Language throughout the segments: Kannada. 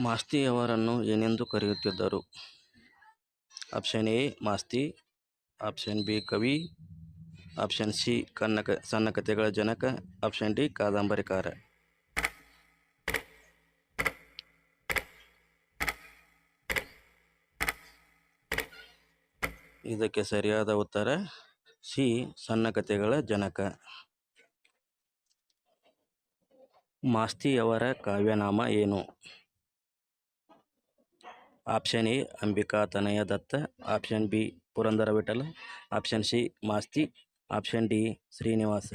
ಮಾಸ್ತಿಯವರನ್ನು ಏನೆಂದು ಕರೆಯುತ್ತಿದ್ದರು? Option A, Masti. Option B, ಕವಿ. ಆಪ್ಷನ್ ಸಿ ಕನ್ನ ಕ ಸಣ್ಣ ಕಥೆಗಳ ಜನಕ. Option D, ಕಾದಂಬರಿಕಾರ. ಇದಕ್ಕೆ ಸರಿಯಾದ ಉತ್ತರ, ಸಿ, ಸಣ್ಣ ಕಥೆಗಳ ಜನಕ. ಮಾಸ್ತಿಯವರ ಕಾವ್ಯನಾಮ ಏನು? Option A, Ambika Tanaya Datta. Option B, Purandara Vittala. Option C, Masti. Option D, Srinivasa.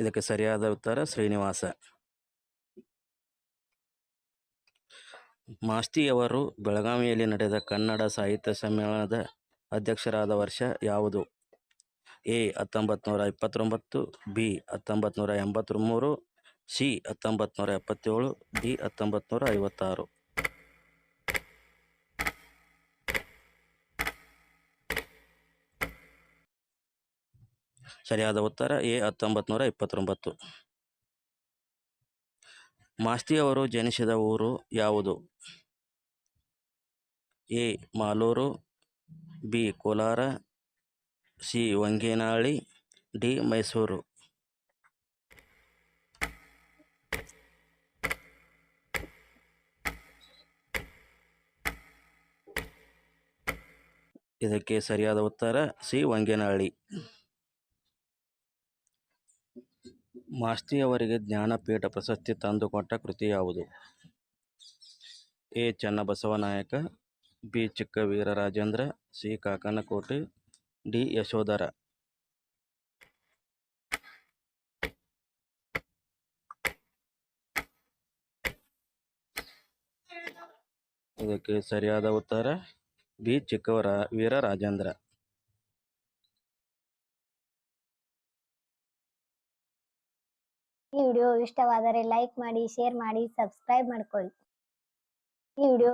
ಇದಕ್ಕೆ ಸರಿಯಾದ ಉತ್ತರ ಶ್ರೀನಿವಾಸ. ಮಾಸ್ತಿಯವರು ಬೆಳಗಾವಿಯಲ್ಲಿ ನಡೆದ ಕನ್ನಡ ಸಾಹಿತ್ಯ ಸಮ್ಮೇಳನದ ಅಧ್ಯಕ್ಷರಾದ ವರ್ಷ ಯಾವುದು? ಎ ಹತ್ತೊಂಬತ್ತು ನೂರ ಇಪ್ಪತ್ತೊಂಬತ್ತು, ಬಿ ಹತ್ತೊಂಬತ್ತು ನೂರ ಎಂಬತ್ತ್ಮೂರು ಸಿ ಹತ್ತೊಂಬತ್ತು ನೂರ ಎಪ್ಪತ್ತೇಳು, ಡಿ ಹತ್ತೊಂಬತ್ತು ನೂರ ಐವತ್ತಾರು. ಸರಿಯಾದ ಉತ್ತರ, ಎ ಹತ್ತೊಂಬತ್ತು ನೂರ ಇಪ್ಪತ್ತೊಂಬತ್ತು ಮಾಸ್ತಿಯವರು ಜನಿಸಿದ ಊರು ಯಾವುದು? A Malur, B Kolar C. Vangenahalli, D. Mysore. ಇದಕ್ಕೆ ಸರಿಯಾದ ಉತ್ತರ ಸಿ. ವಂಗೇನಹಳ್ಳಿ. ಮಾಸ್ತಿಯವರಿಗೆ ಜ್ಞಾನಪೀಠ ಪ್ರಶಸ್ತಿ ತಂದುಕೊಟ್ಟ ಕೃತಿ ಯಾವುದು? A. Chennabasavanayaka B. Chikka Veerarajendra C. Kakanakote D. Yashodhara. ಇದಕ್ಕೆ ಸರಿಯಾದ ಉತ್ತರ, ಬಿ. ಚಿಕ್ಕವರ ವೀರರಾಜೇಂದ್ರ ಈ ವಿಡಿಯೋ ಇಷ್ಟವಾದರೆ ಲೈಕ್ ಮಾಡಿ, ಶೇರ್ ಮಾಡಿ, ಸಬ್ಸ್ಕ್ರೈಬ್ ಮಾಡ್ಕೊಳ್ಳಿ. ಈ ವಿಡಿಯೋ